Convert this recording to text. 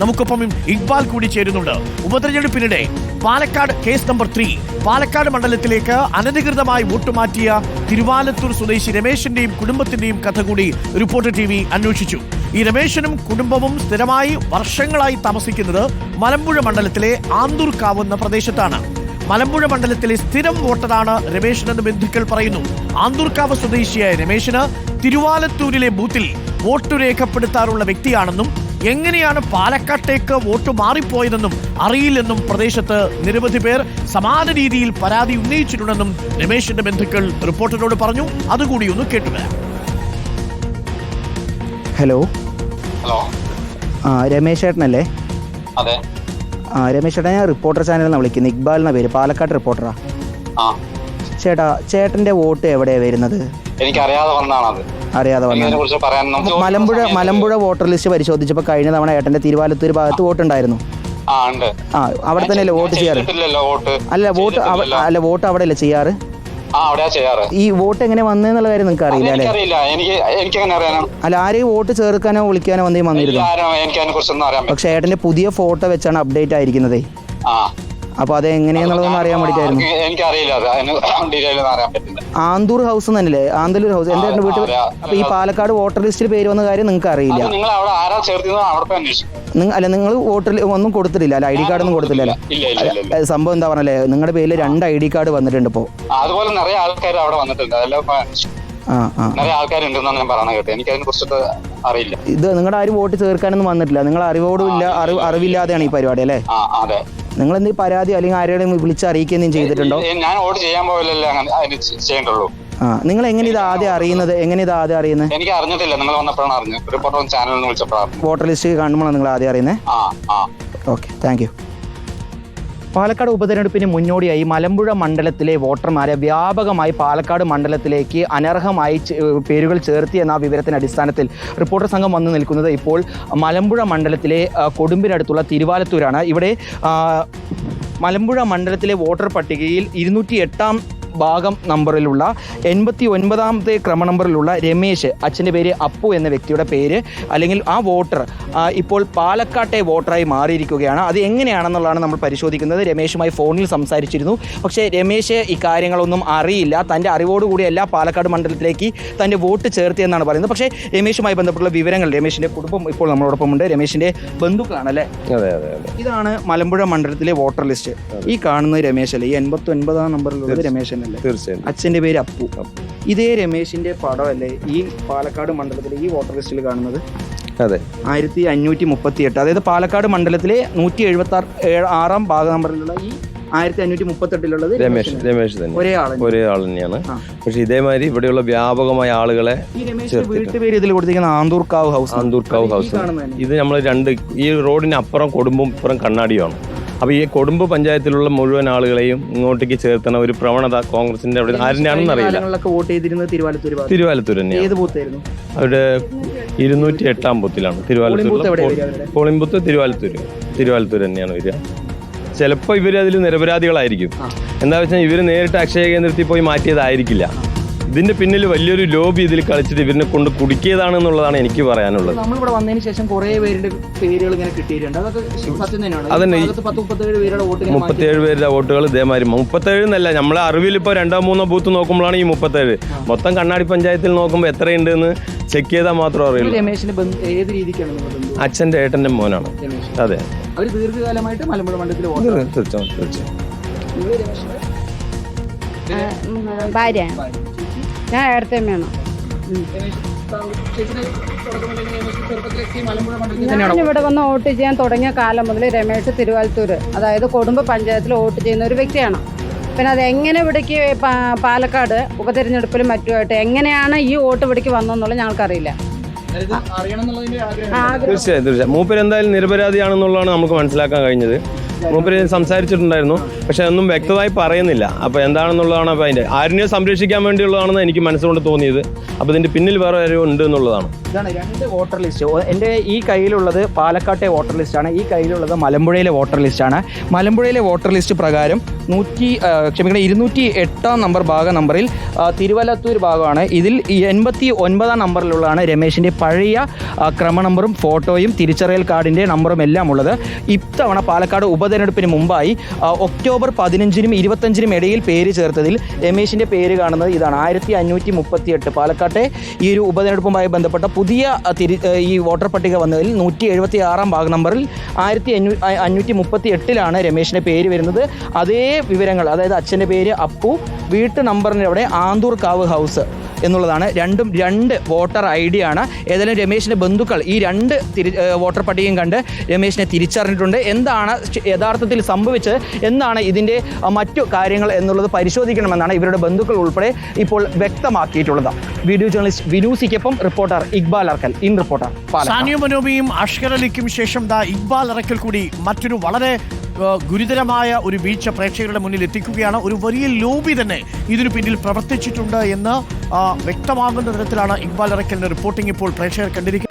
നമുക്കൊപ്പം ഇക്ബാൽ കൂടി ചേരുന്നുണ്ട്. ഉപതെരഞ്ഞെടുപ്പിനിടെ Palakkad case number three. Palakkad മണ്ഡലത്തിലേക്ക് അനധികൃതമായി വോട്ട് മാറ്റിയ തിരുവാലത്തൂർ സ്വദേശി രമേശിന്റെയും കുടുംബത്തിന്റെയും കഥ കൂടി റിപ്പോർട്ടർ ടി വി അന്വേഷിച്ചു. ഈ രമേശനും കുടുംബവും സ്ഥിരമായി വർഷങ്ങളായി താമസിക്കുന്നത് മലമ്പുഴ മണ്ഡലത്തിലെ ആന്തൂർക്കാവ് എന്ന പ്രദേശത്താണ്. മലമ്പുഴ മണ്ഡലത്തിലെ സ്ഥിരം വോട്ടറാണ് രമേശനെന്ന് ബന്ധുക്കൾ പറയുന്നു. ആന്തൂർക്കാവ് സ്വദേശിയായ രമേശന് തിരുവാലത്തൂരിലെ ബൂത്തിൽ വോട്ട് രേഖപ്പെടുത്താറുള്ള വ്യക്തിയാണെന്നും എങ്ങനെയാണ് പാലക്കാട്ടേക്ക് വോട്ട് മാറിപ്പോയതെന്നും അറിയില്ലെന്നും പ്രദേശത്ത് നിരവധി പേർ സമാന രീതിയിൽ പരാതി ഉന്നയിച്ചിട്ടുണ്ടെന്നും രമേശിന്റെ ബന്ധുക്കൾ റിപ്പോർട്ടറോട് പറഞ്ഞു. അതുകൂടി ഒന്ന് കേട്ടുവരാം ഹലോ? ഹലോ? ആ രമേശ് ചേട്ടനല്ലേ? അതെ. ആ രമേശ് ചേട്ടാ ഞാൻ റിപ്പോർട്ടർ ചാനലിൽ നിന്ന് വിളിക്കുന്നത്. ഇക്ബാൽ എന്ന പേര്. പാലക്കാട് റിപ്പോർട്ടറാ. ആ. ചേട്ടാ ചേട്ടന്റെ വോട്ട് എവിടെയാണ് വരുന്നത്? എനിക്കറിയാതെ അറിയാതെ വന്നത് മലമ്പുഴ മലമ്പുഴ വോട്ടർ ലിസ്റ്റ് പരിശോധിച്ചപ്പോൾ കഴിഞ്ഞ തവണ ഏട്ടന്റെ തിരുവാലത്തൂർ ഭാഗത്ത് വോട്ടുണ്ടായിരുന്നു. ആ അവിടെ തന്നെയല്ലേ വോട്ട് ചെയ്യാറ്? അല്ല വോട്ട്. അല്ല വോട്ട് അവിടെ അല്ലേ ചെയ്യാറ്? ഈ വോട്ട് എങ്ങനെ വന്നെന്നുള്ള കാര്യം നിങ്ങൾക്ക് അറിയില്ല അല്ലേ? അല്ല ആരെയും വോട്ട് ചേർക്കാനോ വിളിക്കാനോ വന്നേ വന്നിരുന്നു? പക്ഷെ ഏട്ടന്റെ പുതിയ ഫോട്ടോ വെച്ചാണ് അപ്ഡേറ്റ് ആയിരിക്കുന്നത്. ആ അപ്പോൾ അത് എങ്ങനെയാന്നുള്ളതൊന്നും അറിയാൻ വേണ്ടിട്ടായിരുന്നു എനിക്കറിയില്ല ആന്തൂർ ഹൗസ് തന്നെയല്ലേ ആന്തൂർ ഹൗസ് എന്റെ വീട്ടിൽ. അപ്പൊ ഈ പാലക്കാട് വോട്ടർ ലിസ്റ്റിൽ പേര് വന്ന കാര്യം നിങ്ങൾക്ക് അറിയില്ല. അല്ല നിങ്ങൾ വോട്ടർ ഒന്നും കൊടുത്തിട്ടില്ല അല്ല ഐ ഡി കാർഡ് ഒന്നും കൊടുത്തില്ല സംഭവം എന്താ പറഞ്ഞല്ലേ നിങ്ങളുടെ പേരിൽ രണ്ട് ഐ ഡി കാർഡ് വന്നിട്ടുണ്ട് ഇപ്പോ. അതുപോലെ നിറയെ ആൾക്കാർ അവിടെ വന്നിട്ടുണ്ട്. ഇത് നിങ്ങളുടെ ആരും വോട്ട് ചേർക്കാനൊന്നും വന്നിട്ടില്ല. നിങ്ങൾ അറിവോടും ഇല്ല അറിവില്ലാതെയാണ് ഈ പരിപാടി അല്ലേ? നിങ്ങൾ എന്ത് പരാതി അല്ലെങ്കിൽ ആരെയും വിളിച്ച് അറിയിക്കുകയും ചെയ്തിട്ടുണ്ടോ? ഞാൻ ഓർഡർ ചെയ്യാൻ പോയല്ലേ അങ്ങനെ ചെയ്യണ്ടുള്ളൂ. ആ നിങ്ങൾ എങ്ങനെ ഇത് ആദ്യം അറിയുന്നത്? എങ്ങനെ ഇത് ആദ്യം അറിയുന്നത്? എനിക്ക് അറിഞ്ഞിട്ടില്ല നിങ്ങൾ വന്നപ്പോഴാണ് അറിഞ്ഞത്. റിപ്പോർട്ടർ ചാനലിൽ നിന്ന് വിളിച്ചപ്പോഴാണ്. വോട്ടർ ലിസ്റ്റ് കാണുമ്പോഴാണ് നിങ്ങൾ ആദ്യം അറിയുന്നത്? ഓക്കെ താങ്ക് യു പാലക്കാട് ഉപതെരഞ്ഞെടുപ്പിന് മുന്നോടിയായി മലമ്പുഴ മണ്ഡലത്തിലെ വോട്ടർമാരെ വ്യാപകമായി പാലക്കാട് മണ്ഡലത്തിലേക്ക് അനർഹമായി പേരുകൾ ചേർത്തി എന്ന വിവരത്തിന്റെ അടിസ്ഥാനത്തിൽ റിപ്പോർട്ടർ സംഘം വന്നു നിൽക്കുന്നത് ഇപ്പോൾ മലമ്പുഴ മണ്ഡലത്തിലെ കൊടുമ്പിനടുത്തുള്ള തിരുവാലത്തൂരാണ്. ഇവിടെ മലമ്പുഴ മണ്ഡലത്തിലെ വോട്ടർ പട്ടികയിൽ ഇരുന്നൂറ്റി എട്ടാം ഭാഗം നമ്പറിലുള്ള എൺപത്തി ഒൻപതാമത്തെ ക്രമ നമ്പറിലുള്ള രമേശ് അച്ഛന്റെ പേര് അപ്പു എന്ന വ്യക്തിയുടെ പേര് അല്ലെങ്കിൽ ആ വോട്ടർ ഇപ്പോൾ പാലക്കാട്ടെ വോട്ടറായി മാറിയിരിക്കുകയാണ്. അത് എങ്ങനെയാണെന്നുള്ളതാണ് നമ്മൾ പരിശോധിക്കുന്നത്. രമേശുമായി ഫോണിൽ സംസാരിച്ചിരുന്നു. പക്ഷേ രമേശ് ഇക്കാര്യങ്ങളൊന്നും അറിയില്ല. തന്റെ അറിവോടുകൂടിയല്ല പാലക്കാട് മണ്ഡലത്തിലേക്ക് തന്റെ വോട്ട് ചേർത്തിയെന്നാണ് പറയുന്നത്. പക്ഷേ രമേശുമായി ബന്ധപ്പെട്ടുള്ള വിവരങ്ങൾ രമേശിന്റെ കുടുംബം ഇപ്പോൾ നമ്മളോടൊപ്പമുണ്ട്. രമേശിന്റെ ബന്ധുക്കളാണല്ലേ? അതെ അതെ ഇതാണ് മലമ്പുഴ മണ്ഡലത്തിലെ വോട്ടർ ലിസ്റ്റ്. ഈ കാണുന്നത് രമേശ് അല്ലേ? ഈ എൺപത്തി ഒൻപതാം നമ്പറിലുള്ളത് രമേശ് അല്ലേ തീർച്ചയായും അച്ഛന്റെ പേര് അപ്പു. ഇതേ രമേശിന്റെ പടമല്ലേ ഈ പാലക്കാട് മണ്ഡലത്തിലെ ഈ വോട്ടർ ലിസ്റ്റിൽ കാണുന്നത്? അതെ. ആയിരത്തി അഞ്ഞൂറ്റി മുപ്പത്തി എട്ട് അതായത് പാലക്കാട് മണ്ഡലത്തിലെ നൂറ്റി എഴുപത്തി ആറ് ആറാം ഭാഗ നമ്പറിലുള്ള ഈ ആയിരത്തി അഞ്ഞൂറ്റി മുപ്പത്തി എട്ടിലുള്ളത് രമേശ് രമേശ് തന്നെ. ഒരേ ആൾ ഒരേ ആൾ തന്നെയാണ്. പക്ഷെ ഇതേമാതിരി ഇവിടെയുള്ള വ്യാപകമായ ആളുകളെ വീട്ടുപേര് ഇതിൽ കൊടുത്തിരിക്കുന്ന ആന്തൂർക്കാവ് ഹൗസ് ആന്തൂർക്കാവ് ഹൗസ്. ഇത് നമ്മൾ രണ്ട് ഈ റോഡിന് അപ്പുറം കൊടുമ്പും ഇപ്പുറം കണ്ണാടിയുമാണ്. അപ്പോൾ ഈ കൊടുമ്പ് പഞ്ചായത്തിലുള്ള മുഴുവൻ ആളുകളെയും ഇങ്ങോട്ടേക്ക് ചേർത്തണ ഒരു പ്രവണത കോൺഗ്രസിന്റെ അവിടെ അറിയില്ല. കാലങ്ങളിലൊക്കെ വോട്ട് ചെയ്തിരുന്നത് തിരുവാലത്തൂർ തന്നെ തിരുവാലത്തൂർ തന്നെയാണ്. അവരുടെ ഇരുന്നൂറ്റി എട്ടാം ബൂത്തിലാണ് തിരുവാലത്തൂർ? പോളിംഗ് ബൂത്ത് തിരുവാലത്തൂർ തിരുവാലത്തൂർ തന്നെയാണ് വരിക. ചിലപ്പോൾ ഇവർ അതിൽ നിരപരാധികളായിരിക്കും. എന്താ വെച്ചാൽ ഇവർ നേരിട്ട് അക്ഷയ കേന്ദ്രത്തിൽ പോയി മാറ്റിയതായിരിക്കില്ല. ഇതിന്റെ പിന്നിൽ വലിയൊരു ലോബി ഇതിൽ കളിച്ചിട്ട് ഇവരിനെ കൊണ്ട് കുടുക്കിയതാണെന്നുള്ളതാണ് എനിക്ക് പറയാനുള്ളത്. നമ്മളിവിടെ വന്നതിന് ശേഷം കുറെ പേരുടെ പേരുകൾ ഇങ്ങനെ കിട്ടിയിട്ടുണ്ട്. അതൊക്കെ സത്യം തന്നെയാണ്. അതന്നെ മുപ്പത്തേഴ് പേരുടെ വോട്ടുകൾ ഇതേമാതിരി. മുപ്പത്തേഴ് എന്നല്ല നമ്മളെ അറിവിൽ ഇപ്പോൾ രണ്ടോ മൂന്നോ ബൂത്ത് നോക്കുമ്പോഴാണ് ഈ മുപ്പത്തേഴ്. മൊത്തം കണ്ണാടി പഞ്ചായത്തിൽ നോക്കുമ്പോൾ എത്രയുണ്ട് എന്ന് ചെക്ക് ചെയ്താൽ മാത്രം അറിയുള്ളൂ. അച്ഛന്റെ ഏട്ടന്റെ മോനാണ്. അതെ. അവർ ദീർഘകാലമായിട്ട് മലമ്പുഴ മണ്ഡലത്തിൽ വോട്ട് തീർച്ചയായും തീർച്ചയായും. ഭാര്യയാണ് ഞാൻ ഏടത്തമ്മയാണ് ഞാൻ ഇവിടെ വന്ന് വോട്ട് ചെയ്യാൻ തുടങ്ങിയ കാലം മുതൽ രമേശ് തിരുവാലത്തൂർ അതായത് കൊടുമ്പ് പഞ്ചായത്തിൽ വോട്ട് ചെയ്യുന്ന ഒരു വ്യക്തിയാണ്. പിന്നെ അത് എങ്ങനെ ഇവിടേക്ക് പാലക്കാട് ഉപതെരഞ്ഞെടുപ്പിലും മറ്റുമായിട്ട് എങ്ങനെയാണ് ഈ വോട്ട് ഇവിടേക്ക് വന്നതെന്നുള്ളത് ഞങ്ങൾക്കറിയില്ല. തീർച്ചയായും തീർച്ചയായും. മൂപ്പരെന്തായാലും നിരപരാധിയാണെന്നുള്ളതാണ് നമുക്ക് മനസ്സിലാക്കാൻ കഴിഞ്ഞത്. മൂപ്പര് സംസാരിച്ചിട്ടുണ്ടായിരുന്നു. പക്ഷെ ഒന്നും വ്യക്തമായി പറയുന്നില്ല. അപ്പോൾ എന്താണെന്നുള്ളതാണ് അപ്പോൾ അതിന്റെ ആരിനെ സംരക്ഷിക്കാൻ വേണ്ടിയുള്ളതാണെന്ന് എനിക്ക് മനസ്സുകൊണ്ട് തോന്നിയത്. അപ്പോൾ ഇതിന്റെ പിന്നിൽ വേറെ ആരും ഉണ്ട് എന്നുള്ളതാണ്. ഇതാണ് രണ്ട് വോട്ടർ ലിസ്റ്റ്. എന്റെ ഈ കയ്യിലുള്ളത് പാലക്കാട്ടെ വോട്ടർ ആണ്. ഈ കയ്യിലുള്ളത് മലമ്പുഴയിലെ വോട്ടർ ആണ്. മലമ്പുഴയിലെ വോട്ടർ ലിസ്റ്റ് പ്രകാരം നൂറ്റി ക്ഷമിക്കണം ഇരുന്നൂറ്റി എട്ടാം നമ്പർ ഭാഗ നമ്പറിൽ തിരുവല്ലത്തൂർ ഭാഗമാണ്. ഇതിൽ എൺപത്തി ഒൻപതാം നമ്പറിലുള്ളതാണ് രമേശിന്റെ പഴയ ക്രമ നമ്പറും ഫോട്ടോയും തിരിച്ചറിയൽ കാർഡിന്റെ നമ്പറും എല്ലാം ഉള്ളത് ഇത്തവണ പാലക്കാട് ഉപതെരഞ്ഞെടുപ്പിന് മുമ്പായി ഒക്ടോബർ പതിനഞ്ചിനും ഇരുപത്തഞ്ചിനും ഇടയിൽ പേര് ചേർത്തതിൽ രമേശിന്റെ പേര് കാണുന്നത് ഇതാണ്. ആയിരത്തി അഞ്ഞൂറ്റി മുപ്പത്തി എട്ട് പാലക്കാട്ടെ ഈ ഒരു ഉപതെരഞ്ഞെടുപ്പുമായി ബന്ധപ്പെട്ട പുതിയ തിരി ഈ വോട്ടർ പട്ടിക വന്നതിൽ നൂറ്റി എഴുപത്തി ആറാം ഭാഗ നമ്പറിൽ ആയിരത്തി അഞ്ഞൂ അഞ്ഞൂറ്റി മുപ്പത്തി എട്ടിലാണ് രമേശിന്റെ പേര് വരുന്നത്. അതേ വിവരങ്ങൾ അതായത് അച്ഛന്റെ പേര് അപ്പു വീട്ടു നമ്പറിന്റെ അവിടെ ആന്തൂർ കാവ് ഹൗസ്. എന്നുള്ളതാണ് രണ്ടും രണ്ട് വോട്ടർ ഐ ഡി ആണ്. ഏതായാലും രമേശിന്റെ ബന്ധുക്കൾ ഈ രണ്ട് തിരി വോട്ടർ പട്ടികയും കണ്ട് രമേശിനെ തിരിച്ചറിഞ്ഞിട്ടുണ്ട്. എന്താണ് യഥാർത്ഥത്തിൽ സംഭവിച്ചത്? എന്നാണ് ഇതിന്റെ മറ്റു കാര്യങ്ങൾ എന്നുള്ളത് പരിശോധിക്കണമെന്നാണ് ഇവരുടെ ബന്ധുക്കൾ ഉൾപ്പെടെ ഇപ്പോൾ വ്യക്തമാക്കിയിട്ടുള്ളത്. വീഡിയോ ജേർണലിസ്റ്റ് വിനൂസിക്കൊപ്പം reporter Iqbal Arakkal in reporter Sania മനോബിയും അഷ്കർ അലിക്കും ശേഷം ദാ ഇക്ബാൽ അറക്കൽ കൂടി മറ്റൊരു വളരെ ഗുരുതരമായ ഒരു വീഴ്ച പ്രേക്ഷകരുടെ മുന്നിൽ എത്തിക്കുകയാണ്. ഒരു വലിയ ലോബി തന്നെ ഇതിനു പിന്നിൽ പ്രവർത്തിച്ചിട്ടുണ്ട് എന്ന് വ്യക്തമാകുന്ന തരത്തിലാണ് ഇക്ബാൽ അറക്കലിന്റെ റിപ്പോർട്ടിംഗ് ഇപ്പോൾ പ്രേക്ഷകർ കണ്ടിരിക്കുന്നത്.